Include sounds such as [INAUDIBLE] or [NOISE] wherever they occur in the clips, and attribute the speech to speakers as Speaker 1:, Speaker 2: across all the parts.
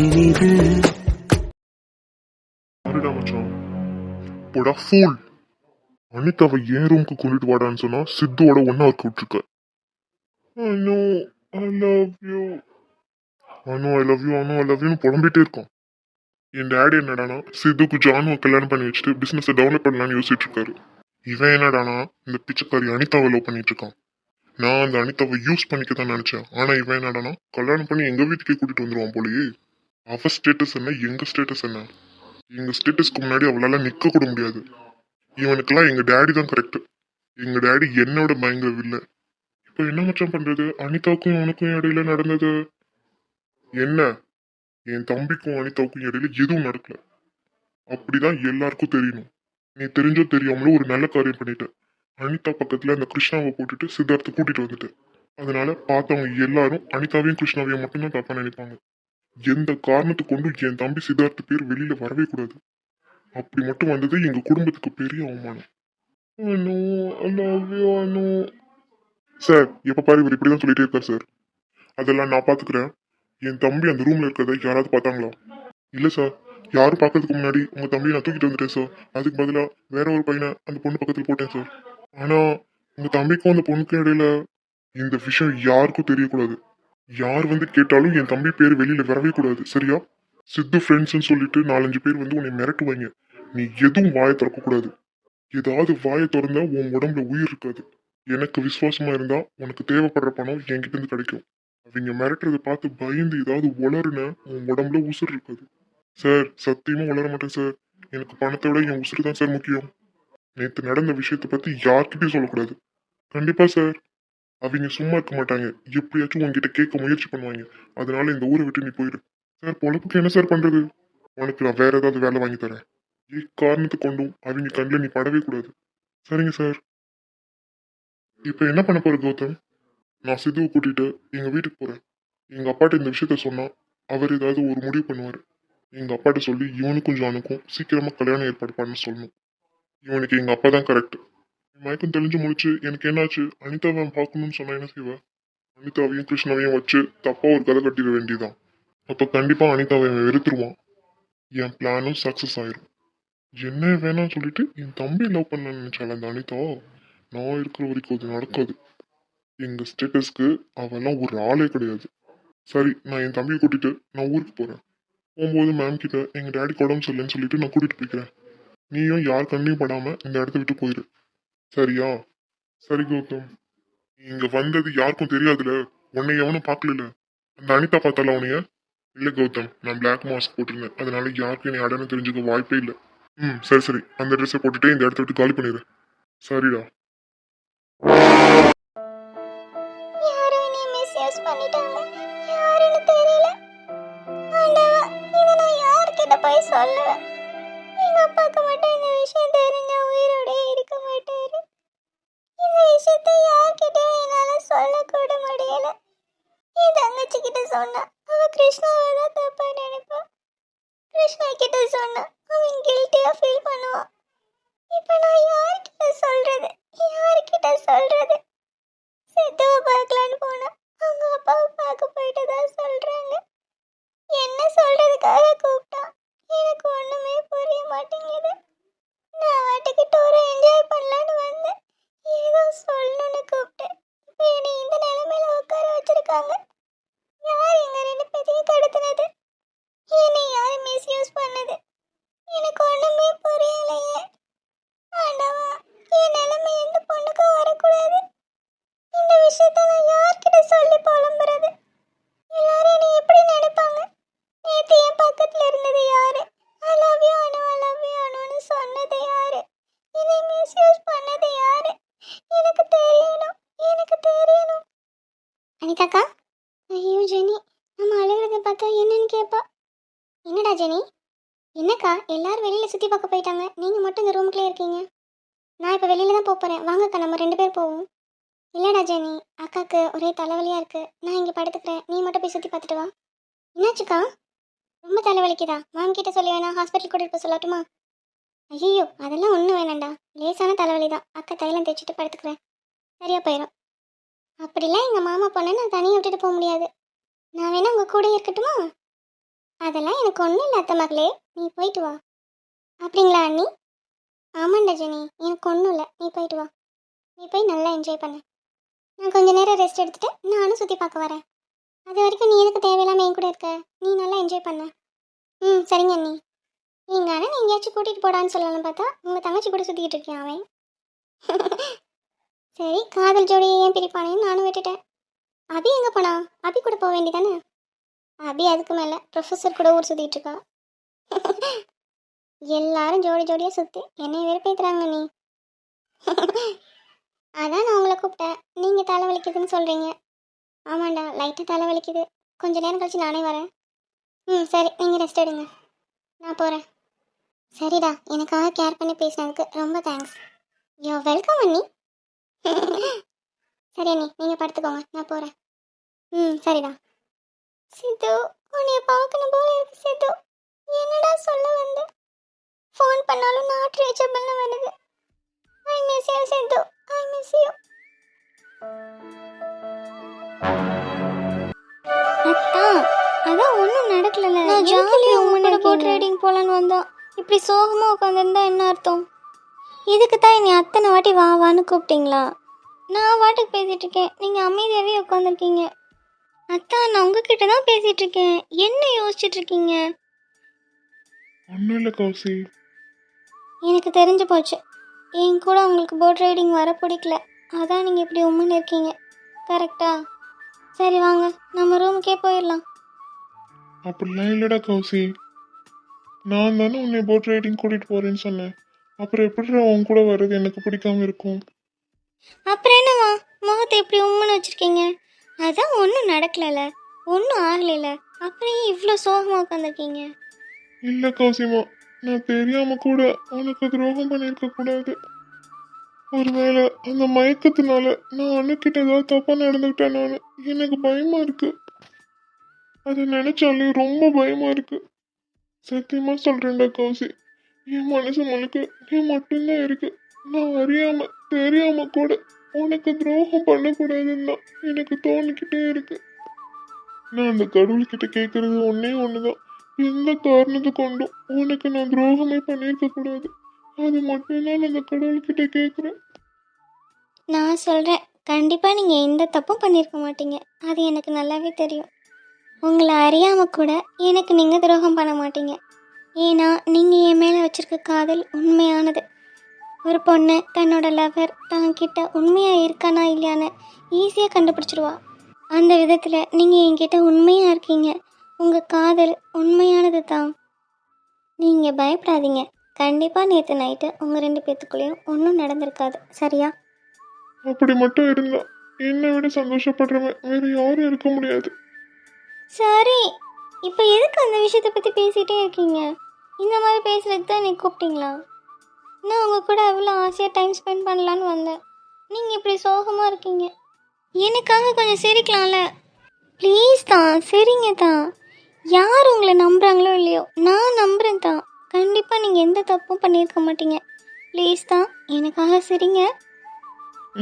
Speaker 1: இனிது
Speaker 2: போடா ஃபூல் அனிதாவை ஏன் ரூமுக்கு கொண்டுட்டு வாடான்னு சொன்னா சித்துவோட ஒன்னா இருக்க விட்டுருக்க. Anu I love you Anu I love you Anu I love யூன்னு புலம்பிட்டே இருக்கான். என் டேடி என்னடானா சித்துக்கு ஜானுவை கல்யாணம் பண்ணி வச்சுட்டு பிஸ்னஸை டெவலப் பண்ணலாம்னு யோசிச்சுட்டு இருக்காரு. இவன் என்னடானா இந்த பிச்சைக்காரி அனிதாவை லவ் பண்ணிட்டு இருக்கான். நான் அந்த அனிதாவை யூஸ் பண்ணிக்க தான் நினைச்சேன். ஆனா இவன் என்னடானா கல்யாணம் பண்ணி எங்க வீட்டுக்கே கூட்டிட்டு வந்துருவான் போலயே. அவ ஸ்டேட்டஸ் என்ன எங்க ஸ்டேட்டஸ் என்ன? எங்க ஸ்டேட்டஸ்க்கு முன்னாடி அவளால நிக்க கூட முடியாது. இவனுக்கெல்லாம் எங்க டேடி தான் கரெக்ட் எங்க டேடி என்னோட பயங்கர இல்லை இப்ப என்ன மச்சம் பண்றது? அனிதாவுக்கும் இவனுக்கும் இடையில நடந்தது? என்ன? என் தம்பிக்கும் அனிதாவுக்கும் இடையில எதுவும் நடக்கல. அப்படிதான் எல்லாருக்கும் தெரியணும். நீ தெரிஞ்சோ தெரியாமலோ ஒரு நல்ல காரியம் பண்ணிட்ட. அனிதா பக்கத்துல அந்த கிருஷ்ணாவை போட்டுட்டு சித்தார்த்த கூட்டிட்டு வந்துட்டு. அதனால பார்த்தவங்க எல்லாரும் அனிதாவையும் கிருஷ்ணாவையும் மட்டும்தான் தப்பா நினைப்பாங்க. எந்த காரணத்தை கொண்டும் என் தம்பி சித்தார்த்த பேர் வெளியில வரவே கூடாது? அப்படி மட்டும் வந்தது எங்க குடும்பத்துக்கு பெரிய அவமானம். சார் எப்ப பாரு இவர் இப்படிதான் சொல்லிட்டே இருக்கார் சார். அதெல்லாம் நான் பாத்துக்கிறேன். என் தம்பி அந்த ரூம்ல இருக்கிறத யாராவது பார்த்தாங்களா? இல்ல சார். யாரும் பார்க்கறதுக்கு முன்னாடி உங்க தம்பியை நான் தூக்கிட்டு வந்துட்டேன் சார். அதுக்கு பதிலா வேற ஒரு பையனை அந்த பொண்ணு பக்கத்துல போட்டேன் சார். ஆனா உங்க தம்பிக்கும் அந்த பொண்ணுக்கும் இடையில இந்த விஷயம் யாருக்கும் தெரியக்கூடாது. யார் வந்து கேட்டாலும் என் தம்பி பேர் வெளியில வரவே கூடாது சரியா? சித்து ஃப்ரெண்ட்ஸ்னு சொல்லிட்டு நாலஞ்சு பேர் வந்து உன்னை மிரட்டுவாங்க நீ எதுவும் வாயை திறக்க கூடாது. ஏதாவது வாயை திறந்தா உன் உடம்புல உயிர் இருக்காது. எனக்கு விசுவாசமா இருந்தா உனக்கு தேவைப்படுற பணம் என்கிட்ட இருந்து கிடைக்கும். அவங்க மிரட்டுறதை பார்த்து பயந்து ஏதாவது உளறுன உன் உடம்புல உசுர் இருக்காது. சார் சத்தியமா உளர மாட்டேன் சார். எனக்கு பணத்தை விட என் உசுறு தான் சார் முக்கியம். நேற்று நடந்த விஷயத்தை பத்தி யார்கிட்டயும் சொல்லக்கூடாது. கண்டிப்பா சார். அவங்க சும்மா இருக்க மாட்டாங்க. எப்படியாச்சும் உன்கிட்ட கேட்க முயற்சி பண்ணுவாங்க. அதனால இந்த ஊரை விட்டு நீ போயிரு. சார் பொழப்புக்கு என்ன சார் பண்றது? உனக்கு நான் வேற ஏதாவது வேலை வாங்கி தரேன். காரணத்தை கொண்டும் அவங்க கண்ணில் நீ படவே கூடாது. சரிங்க சார். இப்போ என்ன பண்ண போற கௌதம்? நான் சித்துவை கூட்டிட்டு எங்க வீட்டுக்கு போறேன். எங்க அப்பாட்ட இந்த விஷயத்த சொன்னா அவர் ஏதாவது ஒரு முடிவு பண்ணுவார். எங்க அப்பாட்ட சொல்லி இவனுக்கும் ஜானுக்கும் சீக்கிரமா கல்யாணம் ஏற்பாடு பண்ண சொல்லணும். இவனுக்கு எங்க அப்பா தான் கரெக்ட் மயக்கம் தெளிஞ்சு முடிச்சு எனக்கு என்னாச்சு? அனிதாவை அவன் பார்க்கணும்னு சொன்னா என்ன செய்வ? அனிதாவையும் கிருஷ்ணாவையும் வச்சு தப்பா ஒரு கதை கட்டிட வேண்டியதான் அப்ப கண்டிப்பா அனிதாவை அவன் வெறுத்துருவான். என் பிளானும் சக்சஸ் ஆயிரும். என்ன வேணாம்னு சொல்லிட்டு என் தம்பி லவ் பண்ண நினைச்சால அந்த அனிதா நான் இருக்கிற வரைக்கும் அது நடக்காது. எங்க ஸ்டேட்டஸ்க்கு அவெல்லாம் ஒரு ஆளே கிடையாது. சரி நான் என் தம்பியை கூட்டிட்டு நான் ஊருக்கு போறேன். போகும்போது மேம் கிட்ட எங்க டேடி உடம்பு சரியில்லைன்னு சொல்லிட்டு நான் கூட்டிட்டு போய்க்கிறேன். நீயும் யார் கண்ணையும் படாம இந்த இடத்த விட்டு போயிரு. சரியா? சரி கௌதம். நீ இங்க வந்தது யாருக்கும் தெரியாதுல. உன்னை எவனும் பார்க்கல அந்த அனிதா பார்த்தால உனைய இல்ல கௌதம் நான் பிளாக் மாஸ்க் போட்டிருந்தேன். அதனால யாருக்கும் நீ அடையாளம் தெரிஞ்சுக்க வாய்ப்பே இல்லை. ம் சரி சரி. அந்த ட்ரெஸ்ஸை போட்டுட்டு இந்த இடத்த விட்டு காலி பண்ணிடு சரிடா.
Speaker 3: பண்ணிட்டாங்க. யாருன்னு தெரியல. ஆண்டவா நான் யார்கிட்ட போய் சொல்லுவேன்? எங்க அப்பாவுக்கு மட்டும் இந்த விஷயம் தெரிஞ்சா உயிரோட இருக்க மாட்டாரு இந்த விஷயத்தை யார்கிட்டயும் என்னால சொல்லக்கூட முடியல என் தங்கச்சி கிட்ட சொன்னா அவ கிருஷ்ணாவை தான் தப்பா நினைப்பா. கிருஷ்ணா கிட்ட சொன்னா அவன் கில்ட்டியா ஃபீல் பண்ணுவான். இப்போ நான் யார்கிட்ட சொல்றது? யார்கிட்ட சொல்றது? சித்துவை பார்க்கலான்னு போனா அவங்க அப்பாவை பார்க்க போயிட்டு தான் சொல்றாங்க. என்ன சொல்றதுக்காக கூப்பிட்டா எனக்கு ஒண்ணுமே புரிய மாட்டேங்குது. நான் வாட்டுக்கு டூரை என்ஜாய் பண்ணல வந்தேன் ஏதோ சொல்லணும்னு கூப்பிட்டேன் இப்போ என்னை இந்த நிலைமையில உட்கார வச்சிருக்காங்க யார் எங்க ரெண்டு பேத்தையும் கடத்தினது என்னை யார் மிஸ்யூஸ் பண்ணது எனக்கு ஒண்ணுமே புரியலையே ஆண்டவா என் நிலைமை எந்த பொண்ணுக்கும் வரக்கூடாது இந்த விஷயத்த நான் யார்கிட்ட சொல்லி புலம்புறது எல்லாரும் என்னை எப்படி நினைப்பாங்க நேத்து என் பக்கத்துல இருந்தது யாரு I love you Anu I love you அனுன்னு சொன்னது யாரு என்னை மிஸ்யூஸ் பண்ணது யாரு எனக்கு தெரியணும் எனக்கு தெரியணும் அனிதாக்கா ஐயோ ஜெனி. நம்ம அழுகிறத பார்த்தா என்னன்னு கேட்பா என்னடா ஜெனி? என்னக்கா எல்லாரும் வெளியில் சுற்றி பார்க்க போயிட்டாங்க. நீங்கள் மட்டும் இந்த ரூம்குள்ளே இருக்கீங்க. நான் இப்போ வெளியில் தான் போக போறேன். வாங்கக்கா நம்ம ரெண்டு பேர் போவோம். இல்லைடா ஜெனி அக்காவுக்கு ஒரே தலைவலியாக இருக்குது நான் இங்கே படுத்துக்கிறேன். நீ மட்டும் போய் சுற்றி பார்த்துட்டு வா. என்னாச்சுக்கா? ரொம்ப தலைவலிக்குதா? மேம் கிட்ட சொல்லி வேணா ஹாஸ்பிட்டல் கூட்டிட்டு போக சொல்லட்டுமா? ஐயோ அதெல்லாம் ஒன்றும் வேணாம்டா. லேசான தலைவலி தான் அக்கா தைலம் தேய்ச்சிட்டு படுத்துக்கிறேன். சரியா போயிடும் அப்படிலாம் எங்கள் மாமா பொண்ணை நான் தனியாக விட்டுட்டு போக முடியாது. நான் வேணா உங்கள் கூட இருக்கட்டுமா? அதெல்லாம் எனக்கு ஒன்றும் இல்லை அத்தை மகளே. நீ போயிட்டு வா. அப்படிங்களா அண்ணி? ஆமாண்டா ஜெனி. எனக்கு ஒன்றும் இல்லை. நீ போயிட்டு வா. நீ போய் நல்லா என்ஜாய் பண்ணு. நான் கொஞ்ச நேரம் ரெஸ்ட் எடுத்துட்டு நானும் சுற்றி பார்க்க வரேன். அது வரைக்கும் நீ எதுக்கு தேவையில்லாமல் என் கூட இருக்க? நீ நல்லா என்ஜாய் பண்ண. ம் சரிங்க அண்ணி. எங்கள் அண்ணன் எங்கேயாச்சும் கூட்டிகிட்டு போடான்னு சொல்லலாம்னு பார்த்தா உங்கள் தங்கச்சி கூட சுற்றிக்கிட்டு இருக்கேன் அவன்? [LAUGHS] சரி காதல் ஜோடியை ஏன் பிரிப்பானேன்னு நானும் விட்டுட்டேன். அபி எங்கே போனா? அபி கூட போக வேண்டியதானே? அபி அதுக்கு மேலே ப்ரொஃபஸர் கூட ஊர் சுற்றிட்டு இருக்கா. [LAUGHS] எல்லாரும் ஜோடி ஜோடியாக சுற்றி என்னை வெறுப்பேத்துறாங்க நீ. [LAUGHS] அதான் நான் உங்களை கூப்பிட்டேன். நீங்கள் தலை வலிக்குதுன்னு சொல்கிறீங்க ஆமாண்டா லைட்டாக தலை வலிக்குது. கொஞ்ச நேரம் கழிச்சு நானே வரேன். ம் சரி நீங்கள் ரெஸ்ட் எடுங்க. நான் போகிறேன் சரிடா எனக்காக கேர் பண்ணி பேசினதுக்கு ரொம்ப தேங்க்ஸ் யோ வெல்கம் அண்ணி. சரி அண்ணி நீங்கள் படுத்துக்கோங்க. நான் போகிறேன் ம் சரிடா. சித்து உன்னைய பார்க்கணும் போல இருக்கு சித்து. என்னடா சொல்ல வந்த? ஃபோன் பண்ணாலும் நாட் ரீச்சபிள்னு வருது. I miss you Sidhu. I miss you
Speaker 1: அத்தா அதான் ஒன்றும் நடக்கலல்ல.
Speaker 3: நான்
Speaker 1: ஜாலியாக
Speaker 3: ஜாலியா
Speaker 1: உங்க கூட போட் ரைடிங் போகலான்னு வந்தோம் இப்படி சோகமாக உட்காந்துருந்தா என்ன அர்த்தம்? இதுக்கு தான் என்னை அத்தனை வாட்டி வா வான்னு கூப்பிட்டீங்களா? நான் வாட்டுக்கு பேசிட்டு இருக்கேன். நீங்கள் அமைதியாகவே உட்காந்துருக்கீங்க அத்தா நான் உங்ககிட்ட தான் பேசிட்டு இருக்கேன். என்ன யோசிச்சுட்டு இருக்கீங்க?
Speaker 4: ஒன்றும் இல்லை கௌசி.
Speaker 1: எனக்கு தெரிஞ்சு போச்சு. என் கூட உங்களுக்கு போட் ரைடிங் வர பிடிக்கல. அதான் நீங்கள் இப்படி உம்முன்னு இருக்கீங்க. கரெக்டா சரி வாங்க. நம்ம ரூமுக்கே போயிடலாம்.
Speaker 4: அப்படிலாம் இல்லைடா கௌசி. நான் தானே உன்னை போட் ரைடிங் கூட்டிகிட்டு போகிறேன்னு சொன்னேன். அப்புறம் எப்படிடா உன் கூட வர்றது எனக்கு பிடிக்காம இருக்கும்?
Speaker 1: அப்புறம் என்னவா? முகத்தை இப்படி உம்முன்னு வச்சிருக்கீங்க? அதான் ஒன்றும் நடக்கலல. ஒன்றும் ஆகலைல. அப்புறம் ஏன் இவ்வளோ சோகமாக உட்காந்துருக்கீங்க
Speaker 4: இல்லை கௌசிமா நான் தெரியாம கூட உனக்கு துரோகம் பண்ணியிருக்க கூடாது. ஒருவேளை அந்த மயக்கத்தினால நான் அணுக்கிட்ட ஏதாவது தப்பா நடந்துக்கிட்டேன் நான்? எனக்கு பயமா இருக்கு. அதை நினைச்சாலே ரொம்ப பயமா இருக்கு. சத்தியமா சொல்றேன்டா கௌசி. என் மனசு முழுக்க நீ மட்டும்தான் இருக்கு. நான் அறியாம தெரியாம கூட உனக்கு துரோகம் பண்ணக்கூடாதுன்னு தான் எனக்கு தோணிக்கிட்டே இருக்கு. நான் அந்த கடவுள்கிட்ட கேட்கறது ஒன்னே ஒண்ணுதான். எந்த காரணத்தை கொண்டும் உனக்கு நான் துரோகமே பண்ணியிருக்க கூடாது. அது மட்டும்தான் அந்த கடவுள்கிட்ட கேட்குறேன்
Speaker 1: நான் சொல்கிறேன் கண்டிப்பாக நீங்கள் எந்த தப்பும் பண்ணியிருக்க மாட்டீங்க. அது எனக்கு நல்லாவே தெரியும். உங்களை அறியாமல் கூட எனக்கு நீங்கள் துரோகம் பண்ண மாட்டீங்க. ஏன்னா நீங்கள் என் மேலே வச்சிருக்க காதல் உண்மையானது. ஒரு பொண்ணு தன்னோட லவர் தன்கிட்ட உண்மையாக இருக்கானா இல்லையான்னு ஈஸியாக கண்டுபிடிச்சிடுவா அந்த விதத்தில் நீங்கள் என்கிட்ட உண்மையாக இருக்கீங்க. உங்கள் காதல் உண்மையானது தான் நீங்கள் பயப்படாதீங்க. கண்டிப்பாக நேற்று நைட்டு உங்கள் ரெண்டு பேத்துக்குள்ளேயும் ஒன்றும் நடந்திருக்காது. சரியா?
Speaker 4: அப்படி மட்டும் இருந்தா என்னை விட சந்தோஷப்படுறவன் வேற யாரும் இருக்க முடியாது.
Speaker 1: சரி. இப்போ எதுக்கு அந்த விஷயத்தை பற்றி பேசிகிட்டே இருக்கீங்க? இந்த மாதிரி பேசுறதுக்கு தான் நீ கூப்பிட்டீங்களா? நான் உங்கள் கூட அவ்வளோ ஆசையாக டைம் ஸ்பெண்ட் பண்ணலான்னு வந்தேன். நீங்கள் இப்படி சோகமாக இருக்கீங்க. எனக்காக கொஞ்சம் சிரிக்கலாம்ல? ப்ளீஸ் தான் சரிங்க தான் யார் உங்களை நம்புகிறாங்களோ இல்லையோ நான் நம்புகிறேன் தான் கண்டிப்பாக நீங்கள் எந்த தப்பும் பண்ணியிருக்க மாட்டீங்க. ப்ளீஸ் தான் எனக்காக சிரிங்க.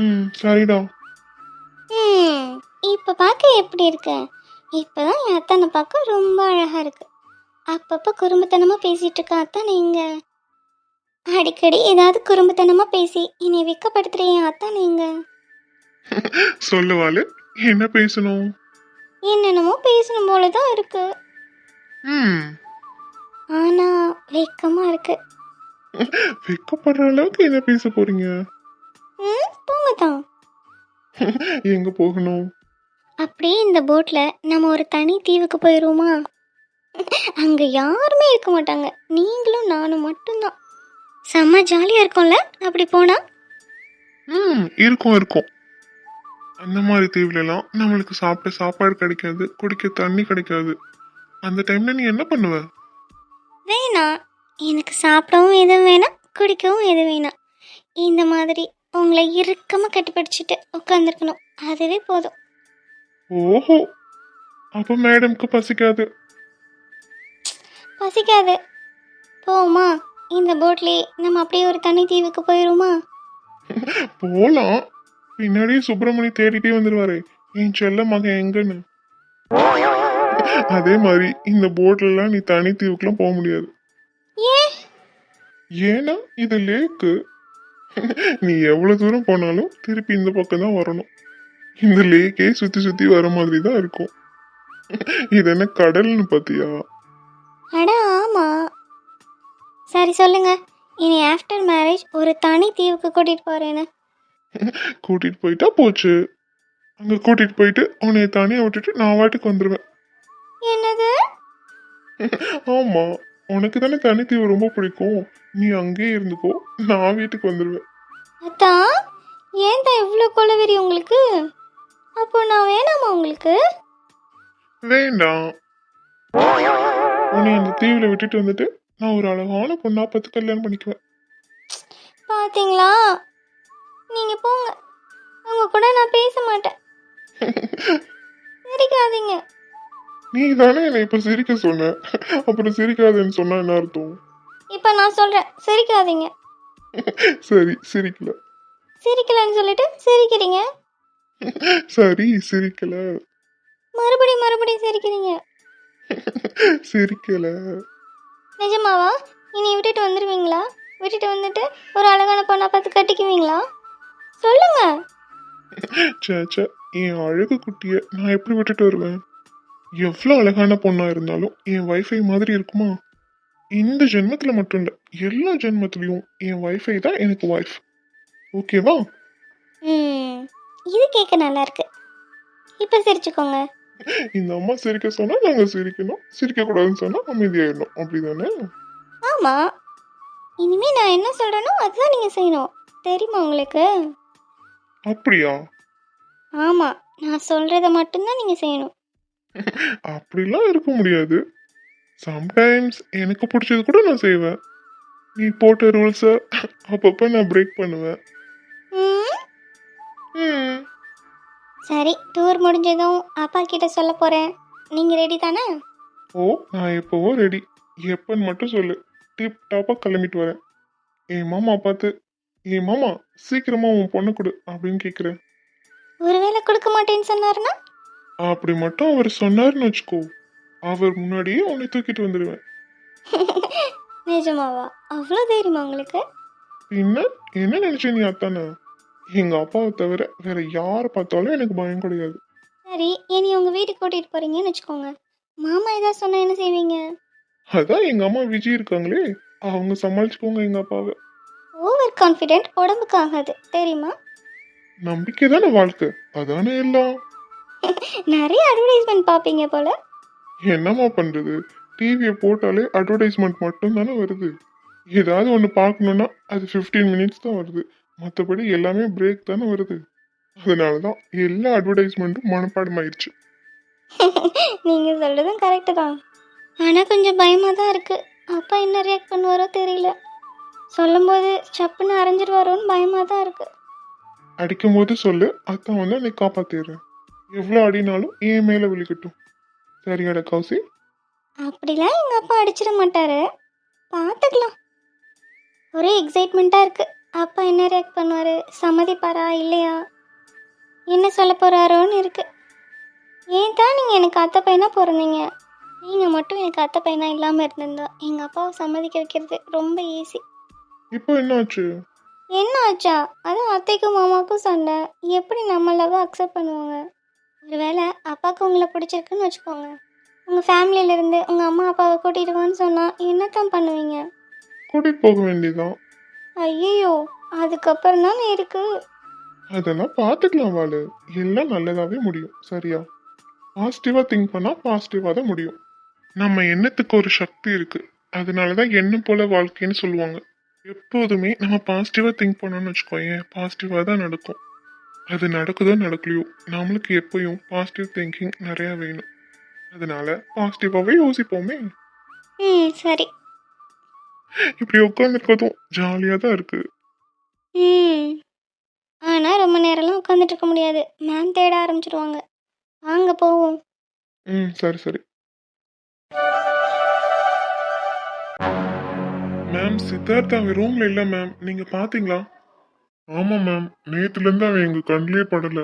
Speaker 4: ம் சரிடா.
Speaker 1: ம் இப்போ பார்க்க எப்படி இருக்க? இப்போதான் என் அத்தானை பார்க்க ரொம்ப அழகாக இருக்கு. அப்பப்போ குறும்புத்தனமாக பேசிட்டு இருக்க அத்தானை எங்க அடிக்கடி ஏதாவது குறும்புத்தனமாக பேசி என்னை வெக்கப்படுத்துகிற என் அத்தானை எங்க [LAUGHS]
Speaker 4: சொல்லுவாளு என்ன பேசணும்?
Speaker 1: என்னென்னமோ பேசணும் போல தான் இருக்கு.
Speaker 4: ம்.
Speaker 1: ஆனால் வெக்கமாக இருக்கு. [LAUGHS]
Speaker 4: வெக்கப்படுற அளவுக்கு என்ன பேச போறீங்க?
Speaker 1: ம் போங்க தான் [LAUGHS]
Speaker 4: எங்க போகணும்?
Speaker 1: அப்படியே இந்த போட்டில் நம்ம ஒரு தனி தீவுக்கு போயிடுவோமா? அங்கே யாருமே இருக்க மாட்டாங்க. நீங்களும் நானும் மட்டும்தான். செம்ம ஜாலியாக இருக்கும்ல? அப்படி போனால்
Speaker 4: ம் இருக்கும் இருக்கும். அந்த மாதிரி தீவுலலாம் நம்மளுக்கு சாப்பிட சாப்பாடு கிடைக்காது குடிக்க தண்ணி கிடைக்காது. அந்த டைம்ல நீ என்ன பண்ணுவ?
Speaker 1: வேணாம் எனக்கு சாப்பிடவும் எதுவும் வேணாம் குடிக்கவும் எதுவும் வேணாம் இந்த மாதிரி உங்களை இறுக்கமாக கட்டிப்பிடிச்சிட்டு உட்காந்துருக்கணும் அதுவே போதும்.
Speaker 4: ஓஹோ. அப்ப மேடம்க்கு பசிக்காது.
Speaker 1: பசிக்காது. போமா இந்த போட்லேயே நம்ம அப்படியே ஒரு தனி தீவுக்கு போயிடுவோமா?
Speaker 4: போலாம். பின்னாடியே சுப்பிரமணி தேடிட்டே வந்துருவாரு. என் செல்ல மகன் எங்கன்னு. அதே மாதிரி இந்த போட்லலாம் நீ தனி தீவுக்குலாம் போக முடியாது.
Speaker 1: ஏன்?
Speaker 4: ஏன்னா இது லேக்கு. நீ எவ்வளவு தூரம் போனாலும் திருப்பி இந்த பக்கம் தான் வரணும். இந்த லேக்கே சுத்தி சுத்தி வர மாதிரி தான் இருக்கும். இது என்ன கடல்னு பாத்தியா?
Speaker 1: அட ஆமா. சரி சொல்லுங்க. இனி ஆஃப்டர் மேரேஜ் ஒரு தனி தீவுக்கு கூட்டிட்டு போறேன்னு.
Speaker 4: கூட்டிட்டு போயிட்டா போச்சு. அங்க கூட்டிட்டு போயிட்டு உன்னைய தனியா விட்டுட்டு நான் வாட்டுக்கு வந்துருவேன்.
Speaker 1: என்னது?
Speaker 4: ஆமா உனக்கு தானே தனித்தீவு ரொம்ப பிடிக்கும். நீ அங்கேயே இருந்துக்கோ நான் வீட்டுக்கு வந்துடுவேன்
Speaker 1: அதான் ஏன் தான் இவ்வளோ கொலவெறி உங்களுக்கு? அப்போ நான் வேணாமா உங்களுக்கு?
Speaker 4: வேண்டாம். உன்னை அந்த தீவுல விட்டுட்டு வந்துட்டு நான் ஒரு அழகான பொண்ணா பார்த்து கல்யாணம் பண்ணிக்குவேன்.
Speaker 1: பாத்தீங்களா? நீங்க போங்க. உங்க கூட நான் பேச மாட்டேன். சிரிக்காதீங்க.
Speaker 4: நீ தானே என்னை இப்ப சிரிக்க சொன்ன? அப்புறம் சிரிக்காதேன்னு சொன்னா என்ன அர்த்தம்?
Speaker 1: இப்போ நான் சொல்றேன். சிரிக்காதீங்க.
Speaker 4: சரி சிரிக்கல.
Speaker 1: சிரிக்கலன்னு சொல்லிட்டு சிரிக்கிறீங்க?
Speaker 4: சரி சிரிக்கல.
Speaker 1: மறுபடியும் மறுபடியும் சிரிக்கிறீங்க.
Speaker 4: சிரிக்கல.
Speaker 1: நிஜமாவா? இனி விட்டுட்டு வந்துடுவீங்களா விட்டுட்டு வந்துட்டு ஒரு அழகான பொண்ணை பார்த்து கட்டிக்குவீங்களா? சொல்லுங்க.
Speaker 4: சேச்சே என் அழகு குட்டிய நான் எப்படி விட்டுட்டு வருவேன்? எவ்வளோ அழகான பொண்ணா இருந்தாலும் என் வைஃபை மாதிரி இருக்குமா? இந்த ஜென்மத்துல மட்டும் இல்ல எல்லா ஜென்மத்திலையும் என் வைஃபை தான் எனக்கு வைஃப் ஓகேவா
Speaker 1: இது கேட்க நல்லா இருக்கு. இப்போ சிரிச்சுக்கோங்க.
Speaker 4: இந்த அம்மா சிரிக்க சொன்னா நாங்க சிரிக்கணும். சிரிக்க கூடாதுன்னு சொன்னா அமைதியாயிடணும். அப்படிதானே?
Speaker 1: ஆமாம் இனிமே நான் என்ன சொல்கிறேனோ அதுதான் நீங்கள் செய்யணும். தெரியுமா உங்களுக்கு?
Speaker 4: அப்படியா?
Speaker 1: ஆமாம் நான் சொல்கிறத மட்டும்தான் நீங்கள் செய்யணும். [LAUGHS]
Speaker 4: அப்படிலாம் இருக்க முடியாது. சம்டைம்ஸ் எனக்கு பிடிச்சது கூட நான் செய்வேன். நீ போட்ட ரூல்ஸை அப்பப்போ நான் பிரேக் பண்ணுவேன்.
Speaker 1: ம்.
Speaker 4: ம்.
Speaker 1: சரி டூர் முடிஞ்சதும் அப்பா கிட்ட சொல்ல போகிறேன் நீங்கள் ரெடி தானே?
Speaker 4: ஓ நான் எப்போவோ ரெடி எப்பன்னு மட்டும் சொல்லு. டிப் டாப்பாக கிளம்பிட்டு வரேன். என் மாமா பார்த்து. என் மாமா சீக்கிரமா உன் பொண்ணு கொடு அப்படின்னு கேட்குறேன்
Speaker 1: ஒருவேளை கொடுக்க மாட்டேன்னு சொன்னாருன்னா?
Speaker 4: அப்படி மட்டும் அவர் சொன்னாருன்னு வச்சுக்கோ. அவர் முன்னாடியே உன்னை தூக்கிட்டு வந்துடுவேன் [LAUGHS]
Speaker 1: நிஜமாவா? அவ்வளோ தைரியமா உங்களுக்கு?
Speaker 4: பின்ன என்ன நினைச்ச நீ அத்தானே எங்க அப்பாவை தவிர வேற யாரை பார்த்தாலும் எனக்கு பயம் கிடையாது.
Speaker 1: சரி இனி உங்கள் வீட்டுக்கு கூட்டிகிட்டு போகிறீங்கன்னு வச்சுக்கோங்க. மாமா ஏதாவது சொன்னால் என்ன செய்வீங்க?
Speaker 4: அதான் எங்க அம்மா விஜய் இருக்காங்களே அவங்க சமாளிச்சுக்கோங்க எங்க அப்பாவை.
Speaker 1: ஓவர் கான்ஃபிடென்ட் உடம்புக்கு ஆகாது தெரியுமா?
Speaker 4: நம்பிக்கை தானே வாழ்க்கை அதானே எல்லாம். [LAUGHS]
Speaker 1: நிறைய அட்வர்டைஸ்மெண்ட் பார்ப்பீங்க போல.
Speaker 4: என்னம்மா பண்றது? டிவியை போட்டாலே அட்வர்டைஸ்மெண்ட் மட்டும் தானே வருது. ஏதாவது ஒன்று பார்க்கணுன்னா அது 15 மினிட்ஸ் தான் வருது. மற்றபடி எல்லாமே பிரேக் தானே வருது. அதனால [LAUGHS] தான் எல்லா அட்வர்டைஸ்மெண்ட்டும் மனப்பாடம் ஆயிடுச்சு
Speaker 1: நீங்கள் சொல்கிறதும் கரெக்டு தான். ஆனால் கொஞ்சம் பயமாக தான் இருக்குது அப்பா என்ன ரியாக்ட் பண்ணுவாரோ தெரியல. சொல்லும்போது சப்புன்னு அரைஞ்சிருவாரோன்னு பயமாக தான் இருக்குது
Speaker 4: அடிக்கும்போது சொல்லு அத்தான் வந்து என்னை காப்பாத்திடுறேன் எவ்வளோ அடினாலும் என் மேலே விழிக்கட்டும் சரியாடா கௌசி?
Speaker 1: அப்படிலாம் எங்கள் அப்பா அடிச்சிட மாட்டாரு. பார்த்துக்கலாம் ஒரே எக்ஸைட்மெண்ட்டாக இருக்குது அப்பா என்ன ரியாக்ட் பண்ணுவார்? சம்மதிப்பாரா? இல்லையா? என்ன சொல்ல போகிறாரோன்னு இருக்கு. ஏன் தான் நீங்கள் எனக்கு அத்தை பையனாக பிறந்தீங்க? நீங்கள் மட்டும் எனக்கு அத்தை பையனாக இல்லாமல் இருந்திருந்தா எங்கள் அப்பாவை சம்மதிக்க வைக்கிறது ரொம்ப ஈஸி
Speaker 4: இப்போ என்னாச்சு
Speaker 1: என்ன ஆச்சா? அதுவும் அத்தைக்கும் மாமாவுக்கும் சண்டை. எப்படி நம்ம லவ் அக்செப்ட் பண்ணுவாங்க? ஒருவேளை அப்பாவுக்கு உங்களை பிடிச்சிருக்குன்னு வச்சுக்கோங்க. உங்கள் ஃபேமிலியிலேருந்து உங்கள் அம்மா அப்பாவை கூட்டிகிட்டு வான்னு சொன்னால் என்னத்தான் பண்ணுவீங்க?
Speaker 4: கூட்டிட்டு போக வேண்டியதுதான்.
Speaker 1: ஐயோ அதுக்கப்புறம் தானே இருக்கு.
Speaker 4: அதெல்லாம் பார்த்துக்கலாம் வாளு எல்லாம் நல்லதாவே முடியும் சரியா? பாசிட்டிவா திங்க் பண்ணா பாசிட்டிவா தான் முடியும். நம்ம எண்ணத்துக்கு ஒரு சக்தி இருக்கு. அதனால தான் எண்ணம் போல வாழ்க்கைன்னு சொல்லுவாங்க. எப்போதுமே நம்ம பாசிட்டிவா திங்க் பண்ணோம்னு வச்சுக்கோயேன் பாசிட்டிவா தான் நடக்கும். அது நடக்குதோ நடக்கலையோ நம்மளுக்கு எப்பயும் பாசிட்டிவ் திங்கிங் நிறைய வேணும். அதனால பாசிட்டிவாவே யோசிப்போமே.
Speaker 1: ம் சரி.
Speaker 4: இப்படி உட்காந்துருக்கதும் ஜாலியாக தான் இருக்கு.
Speaker 1: ம். ஆனால் ரொம்ப நேரம்லாம் உட்காந்துட்டு இருக்க முடியாது. மேம் தேட ஆரம்பிச்சிடுவாங்க வாங்க போவோம்.
Speaker 4: ம் சரி சரி. மேம் சித்தார்த் அவன் ரூம்ல இல்ல மேம் நீங்க பாத்தீங்களா? ஆமா மேம் நேத்துல இருந்து அவன் எங்க கண்ணிலே படல.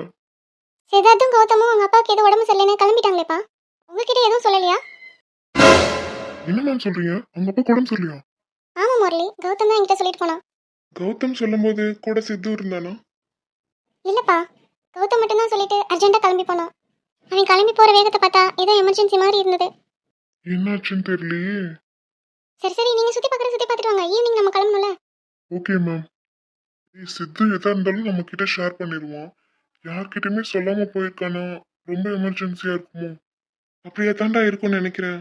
Speaker 3: சித்தார்த்தும் கௌதமும் உங்க அப்பாவுக்கு எது உடம்பு சரியில்லைன்னு கிளம்பிட்டாங்களேப்பா. உங்ககிட்ட எதுவும் சொல்லலையா?
Speaker 2: என்ன மேம் சொல்றீங்க? அவங்க அப்பா உடம்பு சரியில்லையா?
Speaker 3: ஆமா முரளி கௌதம் தான் என்கிட்ட சொல்லிட்டு போனான்.
Speaker 2: கௌதம் சொல்லும்போது கூட சித்து இருந்தானா?
Speaker 3: இல்லப்பா கௌதம் மட்டும் தான் சொல்லிட்டு அர்ஜென்ட்டா கிளம்பி போனான். அவன் கிளம்பி போற வேகத்தை பார்த்தா ஏதோ எமர்ஜென்சி மாதிரி இருந்தது.
Speaker 2: என்னாச்சுன்னு தெரியலையே.
Speaker 3: சரி சரி நீங்க சுத்தி பார்க்கற சுத்தி பார்த்துட்டு வாங்க. ஈவினிங் நம்ம கிளம்பணும்ல.
Speaker 2: ஓகே மேம் சித்து எதா இருந்தாலும் நம்ம கிட்ட ஷேர் பண்ணிடுவான். யார்கிட்டயுமே சொல்லாம போயிருக்கானா? ரொம்ப எமர்ஜென்சியா இருக்குமோ? அப்படியே தாண்டா இருக்கும்னு நினைக்கிறேன்.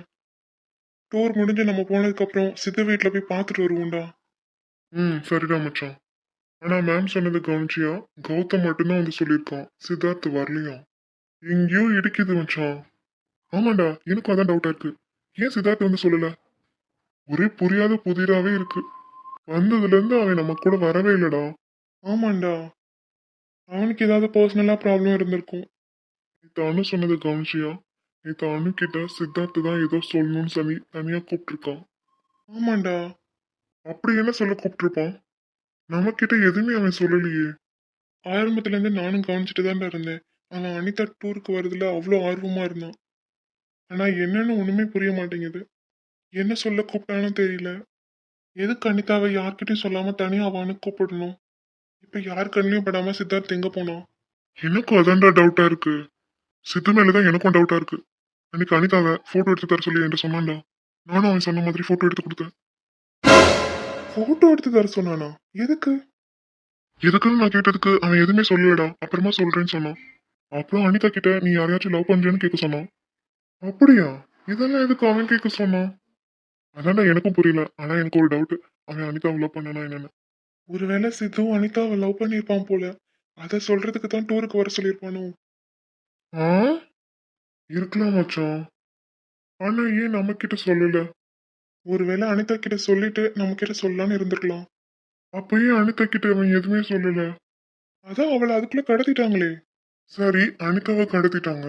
Speaker 2: டூர் முடிஞ்சு நம்ம போனதுக்கு அப்புறம் சித்து வீட்டில் போய் பார்த்துட்டு வருவோம்டா. ம். சரிடா மச்சான். ஆனா மேம் சொன்னது கவனிச்சியா? கௌதம் மட்டும்தான் வந்து சொல்லியிருக்கான். சித்தார்த் வரலையா? எங்கேயோ இடிக்குது மச்சான். ஆமாண்டா எனக்கும் அதான் டவுட்டா இருக்கு. ஏன் சித்தார்த் வந்து சொல்லல? ஒரே புரியாத புதிராவே இருக்கு. வந்ததுல இருந்து அவன் நம்ம கூட வரவே இல்லடா. ஆமாண்டா. அவனுக்கு ஏதாவது பர்சனலா ப்ராப்ளம் இருந்திருக்கும். அனு சொன்னது கவனிச்சியா? நேற்று அணுக்கிட்ட சித்தார்த்து தான் ஏதோ சொல்லணும்னு சொல்லி தனியாக கூப்பிட்டுருக்கான். ஆமாண்டா. அப்படி என்ன சொல்ல கூப்பிட்டுருப்பான்? நம்மக்கிட்ட எதுவுமே அவன் சொல்லலையே. ஆரம்பத்துலேருந்து நானும் கவனிச்சுட்டு தான்டா இருந்தேன். ஆனால் அனிதா டூருக்கு வரதுல அவ்வளோ ஆர்வமாக இருந்தான். ஆனால் என்னன்னு ஒன்றுமே புரிய மாட்டேங்குது. என்ன சொல்ல கூப்பிட்டானோ தெரியல. எதுக்கு அனிதாவை யார்கிட்டையும் சொல்லாமல் தனியாக அவனு கூப்பிடணும்? இப்போ யார் கண்ணிலையும் படாமல் சித்தார்த் எங்கே போனான்? எனக்கும் அதான்டா டவுட்டாக இருக்குது சித்து மேலே தான் எனக்கும் டவுட்டாக இருக்குது அன்னைக்கு அனிதாவை ஃபோட்டோ எடுத்து தர சொல்லி என்று சொன்னான்டா. நானும் அவன் சொன்ன மாதிரி ஃபோட்டோ எடுத்து கொடுத்தேன். ஃபோட்டோ எடுத்து தர சொன்னானா? எதுக்கு? எதுக்குன்னு நான் கேட்டதுக்கு அவன் எதுவுமே சொல்லலடா. அப்புறமா சொல்றேன்னு சொன்னான். அப்புறம் அனிதா கிட்ட நீ யாரையாச்சும் லவ் பண்றேன்னு கேட்க சொன்னான். அப்படியா? இதெல்லாம் எதுக்கு அவன் கேட்க சொன்னான்? அதான்டா எனக்கும் புரியல. ஆனா எனக்கு ஒரு டவுட் அவன் அனிதாவை லவ் பண்ணனா என்னன்னு. ஒருவேளை சித்து அனிதாவை லவ் பண்ணியிருப்பான் போல. அதை சொல்றதுக்கு தான் டூருக்கு வர சொல்லியிருப்பானோ? ஆ? இருக்கலாம் மச்சான். ஆனா ஏன் நம்ம கிட்ட சொல்லல? ஒருவேளை அனிதா கிட்ட சொல்லிட்டு நம்ம கிட்ட சொல்லலாம்னு இருந்திருக்கலாம். அப்ப ஏன் அனிதா கிட்ட அவன் எதுவுமே சொல்லல. அதான் அவளை அதுக்குள்ள கடத்திட்டாங்களே. சரி அனிதாவை கடத்திட்டாங்க.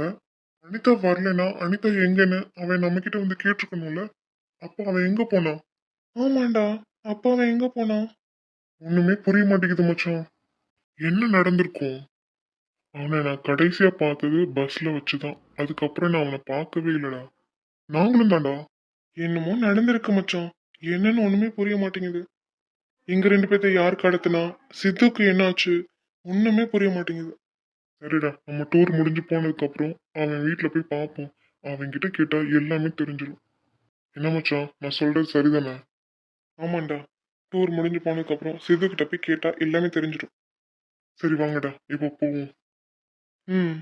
Speaker 2: அனிதா வரலனா அனிதா எங்கன்னு அவன் நம்ம கிட்ட வந்து கேட்டிருக்கணும்ல? அப்போ அவன் எங்க போனான் ஆமாண்டா அப்போ அவன் எங்க போனான் ஒண்ணுமே புரிய மாட்டேங்குது மச்சான். என்ன நடந்திருக்கும்? அவனை நான் கடைசியா பார்த்தது பஸ்ல வச்சுதான். அதுக்கப்புறம் நான் அவனை பார்க்கவே இல்லடா. நாங்களும் தான்டா. என்னமோ நடந்திருக்கு மச்சான். என்னன்னு ஒண்ணுமே புரிய மாட்டேங்குது. எங்க ரெண்டு பேர்த்த யார் கடத்தினா சித்துக்கு என்னாச்சு? ஒண்ணுமே புரிய மாட்டேங்குது. சரிடா நம்ம டூர் முடிஞ்சு போனதுக்கு அப்புறம் அவன் வீட்டுல போய் பார்ப்போம். அவன் கிட்ட கேட்டா எல்லாமே தெரிஞ்சிடும் என்ன மச்சான்? நான் சொல்றது சரிதானே? ஆமாண்டா. டூர் முடிஞ்சு போனதுக்கு அப்புறம் சித்து கிட்ட போய் கேட்டா எல்லாமே தெரிஞ்சிடும் சரி வாங்கடா. இப்போ போவோம். ம்.